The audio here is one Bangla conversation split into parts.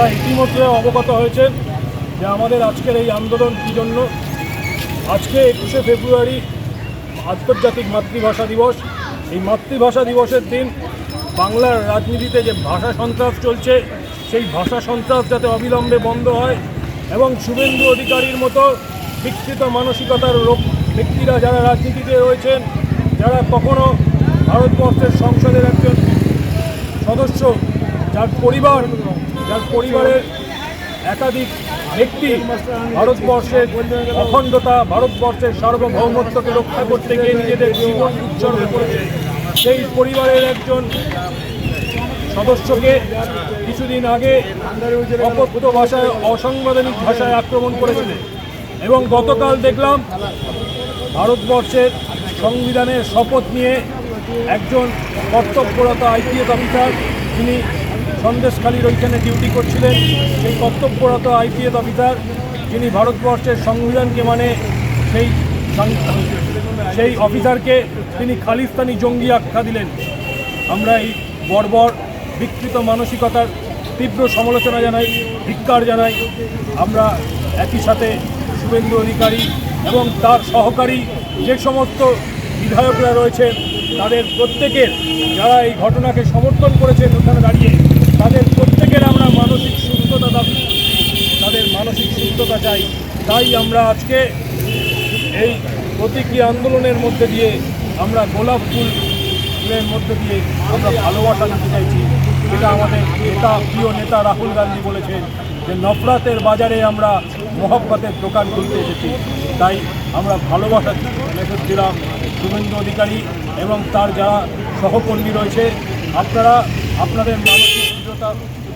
আপনারা ইতিমধ্যে অবগত হয়েছেন যে আমাদের আজকের এই আন্দোলন কী জন্য? আজকে একুশে ফেব্রুয়ারি আন্তর্জাতিক মাতৃভাষা দিবস। এই মাতৃভাষা দিবসের দিন বাংলার রাজনীতিতে যে ভাষা সন্ত্রাস চলছে, সেই ভাষা সন্ত্রাস যাতে অবিলম্বে বন্ধ হয় এবং শুভেন্দু অধিকারীর মতো বিকৃত মানসিকতার লোক ব্যক্তিরা যারা রাজনীতিতে রয়েছেন, যারা কখনো ভারতবর্ষের সংসদের একজন সদস্য, যার পরিবার যার পরিবারের একাধিক ব্যক্তি ভারতবর্ষের অখণ্ডতা, ভারতবর্ষের সার্বভৌমত্বকে রক্ষা করতে গিয়ে নিজেদের জীবন উৎসর্গ করেছে। সেই পরিবারের একজন সদস্যকে কিছুদিন আগে অপত্য ভাষায়, অসাংবিধানিক ভাষায় আক্রমণ করেছিলেন এবং গতকাল দেখলাম ভারতবর্ষের সংবিধানের শপথ নিয়ে একজন কর্তব্যরত আইপিএস অফিসার, যিনি সন্দেশখালীর ওইখানে ডিউটি করছিলেন। সেই কর্তব্যরত আইপিএস অফিসার যিনি ভারতবর্ষের সংবিধানকে মানে সেই সেই অফিসারকে তিনি খালিস্তানি জঙ্গি আখ্যা দিলেন। আমরা এই বর্বর, বিকৃত মানসিকতার তীব্র সমালোচনা জানাই, ধিক্কার জানাই। আমরা একই সাথে শুভেন্দু অধিকারী এবং তার সহকারী যে সমস্ত বিধায়করা রয়েছেন তাদের প্রত্যেকের যারা এই ঘটনাকে সমর্থন করেছেন ওখানে দাঁড়িয়ে, তাদের প্রত্যেকের আমরা মানসিক সুস্থতা দাবি তাদের মানসিক সুস্থতা চাই। তাই আমরা আজকে এই প্রতীকী আন্দোলনের মধ্যে দিয়ে আমরা গোলাপ ফুলের মধ্যে দিয়ে আমরা ভালোবাসা দিতে চাইছি। এটা আমাদের নেতা, প্রিয় নেতা রাহুল গান্ধী বলেছেন যে নফরাতের বাজারে আমরা মহব্বতের দোকান খুলতে এসেছি। তাই আমরা ভালোবাসা দিলাম শুভেন্দু অধিকারী এবং তার যারা সহকর্মী রয়েছে, আপনারা আপনাদের মানসিক দৃঢ়তা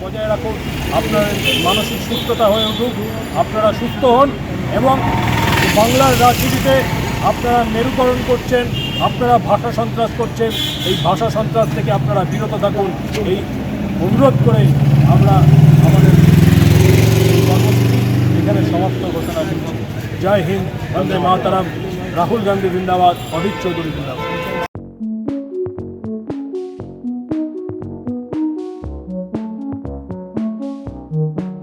বজায় রাখুন, আপনার মানসিক সুস্থতা হয়ে উঠুক, আপনারা সুস্থ হন এবং বাংলার রাজনীতিতে আপনারা মেরুকরণ করছেন, আপনারা ভাষা সন্ত্রাস করছেন, এই ভাষা সন্ত্রাস থেকে আপনারা বিরত থাকুন। এই অনুরোধ করে আমরা আমাদের এখানে সমাপ্ত ঘোষণা করছি। জয় হিন্দ, বন্দে মাতারাম। রাহুল গান্ধী জিন্দাবাদ অজিত চৌধুরী জিন্দাবাদ।